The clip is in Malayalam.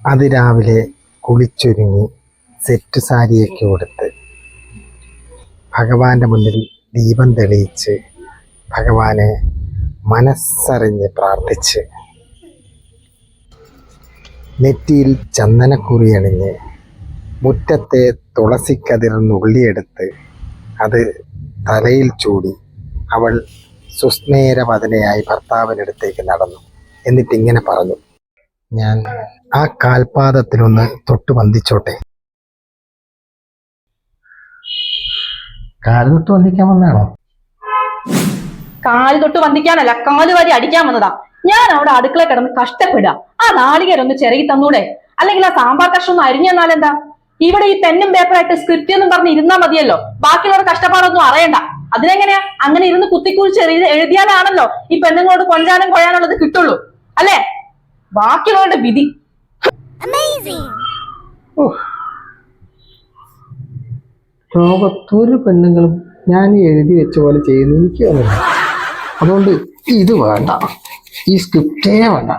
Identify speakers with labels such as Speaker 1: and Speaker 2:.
Speaker 1: അതിരാവിലെ കുളിച്ചൊരുങ്ങി സെറ്റ് സാരിയൊക്കെ കൊടുത്ത് ഭഗവാന്റെ മുന്നിൽ ദീപം തെളിയിച്ച് ഭഗവാനെ മനസ്സറിഞ്ഞ് പ്രാർത്ഥിച്ച് നെറ്റിയിൽ ചന്ദനക്കുറി അണിഞ്ഞ് മുറ്റത്തെ തുളസിക്കതിർ നുള്ളിയെടുത്ത് അത് തലയിൽ ചൂടി അവൾ സുസ്നേരവതനയായി ഭർത്താവിനടുത്തേക്ക് നടന്നു. എന്നിട്ടിങ്ങനെ പറഞ്ഞു. ഞാൻ ആ കാൽപാദത്തിലൊന്ന് തൊട്ട് വന്ദിച്ചോട്ടെ. കാൽ തൊട്ട് വന്ദിക്കാൻ വന്നാണോ
Speaker 2: കാൽ തൊട്ട് വന്ദിക്കാനല്ല കാൽ വരി അടിക്കാൻ വന്നതാ. ഞാൻ അവിടെ അടുക്കള കിടന്ന് കഷ്ടപ്പെടുക. ആ നാളികേരൊന്ന് ചെറിയ തന്നൂടെ? അല്ലെങ്കിൽ ആ സാമ്പാർ കഷ്ണം ഒന്ന് അരിഞ്ഞെന്നാലെന്താ ഇവിടെ ഈ പെന്നും പേപ്പറായിട്ട് സ്ക്രിപ്റ്റ് എന്നും പറഞ്ഞ് ഇരുന്നാ മതിയല്ലോ. ബാക്കിയുള്ളവരുടെ കഷ്ടപ്പാടൊന്നും അറിയണ്ട. അതിനെങ്ങനെയാ? അങ്ങനെ ഇരുന്ന് കുത്തിക്കുറിച്ച് എഴുതി എഴുതിയാലാണല്ലോ ഈ പെണ്ണുങ്ങളോട് കൊഞ്ചാനും കൊഴാനുള്ളത് കിട്ടുള്ളൂ. അല്ലേ? ബാക്കിയുള്ളവരുടെ വിധി.
Speaker 1: ലോകത്തൊരു പെണ്ണുങ്ങളും ഞാൻ എഴുതി വെച്ച പോലെ ചെയ്യുന്നു എനിക്ക് അതുകൊണ്ട് ഇത് വേണ്ട. ഈ സ്ക്രിപ്റ്റേ വേണ്ട.